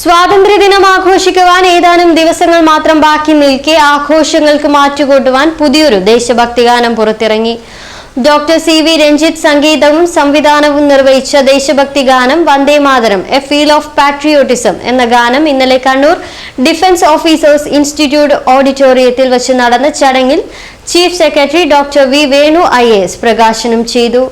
സ്വാതന്ത്ര്യദിനം ആഘോഷിക്കുവാൻ ഏതാനും ദിവസങ്ങൾ മാത്രം ബാക്കി നിൽക്കെ ആഘോഷങ്ങൾക്ക് മാറ്റുകൂട്ടുവാൻ പുതിയൊരു ദേശഭക്തി ഗാനം പുറത്തിറങ്ങി. ഡോക്ടർ സി വി രഞ്ജിത്ത് സംഗീതവും സംവിധാനവും നിർവഹിച്ച ദേശഭക്തി ഗാനം Vande Mataram a feel of patriotism എന്ന ഗാനം ഇന്നലെ കണ്ണൂർ ഡിഫൻസ് ഓഫീസേഴ്സ് ഇൻസ്റ്റിറ്റ്യൂട്ട് ഓഡിറ്റോറിയത്തിൽ വച്ച് നടന്ന ചടങ്ങിൽ chief secretary doctor V Venu I പ്രകാശനം ചെയ്തു.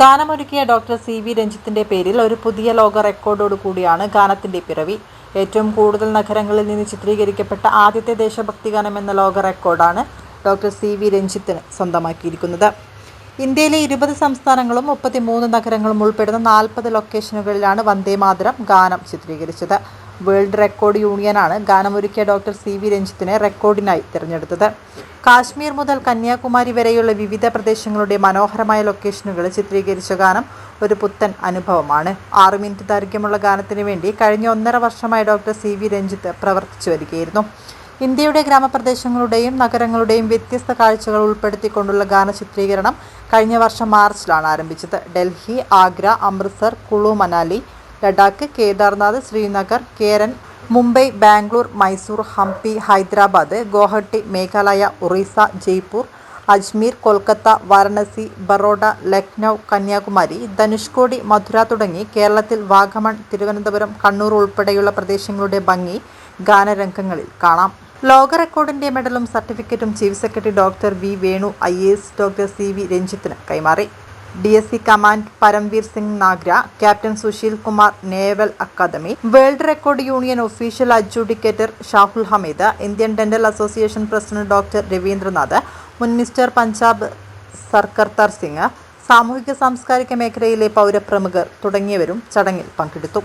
ഗാനമൊരുക്കിയ ഡോക്ടർ സി വി രഞ്ജിത്തിന്റെ പേരിൽ ഒരു പുതിയ ലോക റെക്കോർഡോട് കൂടിയാണ് ഗാനത്തിന്റെ പിറവി. ഏറ്റവും കൂടുതൽ നഗരങ്ങളിൽ നിന്ന് ചിത്രീകരിക്കപ്പെട്ട ആദ്യത്തെ ദേശഭക്തി ഗാനം എന്ന ലോക റെക്കോർഡാണ് ഡോക്ടർ സി വി രഞ്ജിത്തിന് സ്വന്തമാക്കിയിരിക്കുന്നത്. ഇന്ത്യയിലെ ഇരുപത് സംസ്ഥാനങ്ങളും മുപ്പത്തിമൂന്ന് നഗരങ്ങളും ഉൾപ്പെടുന്ന നാൽപ്പത് ലൊക്കേഷനുകളിലാണ് വന്ദേ മാതരം ഗാനം ചിത്രീകരിച്ചത്. വേൾഡ് റെക്കോർഡ് യൂണിയനാണ് ഗാനമൊരുക്കിയ ഡോക്ടർ സി വി രഞ്ജിത്തിനെ റെക്കോർഡിനായി തിരഞ്ഞെടുത്തത്. കാശ്മീർ മുതൽ കന്യാകുമാരി വരെയുള്ള വിവിധ പ്രദേശങ്ങളുടെ മനോഹരമായ ലൊക്കേഷനുകൾ ചിത്രീകരിച്ച ഗാനം ഒരു പുത്തൻ അനുഭവമാണ്. ആറു മിനിറ്റ് ദൈർഘ്യമുള്ള ഗാനത്തിന് വേണ്ടി കഴിഞ്ഞ ഒന്നര വർഷമായി ഡോക്ടർ സി വി രഞ്ജിത്ത് പ്രവർത്തിച്ചു വരികയായിരുന്നു. ഇന്ത്യയുടെ ഗ്രാമപ്രദേശങ്ങളുടെയും നഗരങ്ങളുടെയും വ്യത്യസ്ത കാഴ്ചകൾ ഉൾപ്പെടുത്തിക്കൊണ്ടുള്ള ഗാന ചിത്രീകരണം കഴിഞ്ഞ വർഷം മാർച്ചിലാണ് ആരംഭിച്ചത്. ഡൽഹി ആഗ്ര അമൃത്സർ കുളു മനാലി ലഡാക്ക് കേദാർനാഥ് ശ്രീനഗർ കേരൻ മുംബൈ ബാംഗ്ലൂർ മൈസൂർ ഹംപി ഹൈദരാബാദ് ഗോഹട്ടി മേഘാലയ ഒറീസ ജയ്പൂർ അജ്മീർ കൊൽക്കത്ത വാരണസി ബറോഡ ലക്നൗ കന്യാകുമാരി ധനുഷ്കോടി മധുര തുടങ്ങി കേരളത്തിൽ വാഗമൺ തിരുവനന്തപുരം കണ്ണൂർ ഉൾപ്പെടെയുള്ള പ്രദേശങ്ങളുടെ ഭംഗി ഗാനരംഗങ്ങളിൽ കാണാം. ലോക റെക്കോർഡിന്റെ മെഡലും സർട്ടിഫിക്കറ്റും chief secretary doctor V Venu I A S doctor C V രഞ്ജിത്തിന് കൈമാറി. D S C command Paramvir Singh Nagra captain Sushil Kumar naval academy world record union official adjudicator Shahul Hameed Indian dental association president doctor Ravindranath മുൻ mister Punjab സർക്കർത്താർ Singh സാമൂഹിക സാംസ്കാരിക മേഖലയിലെ പൗരപ്രമുഖർ തുടങ്ങിയവരും ചടങ്ങിൽ പങ്കെടുത്തു.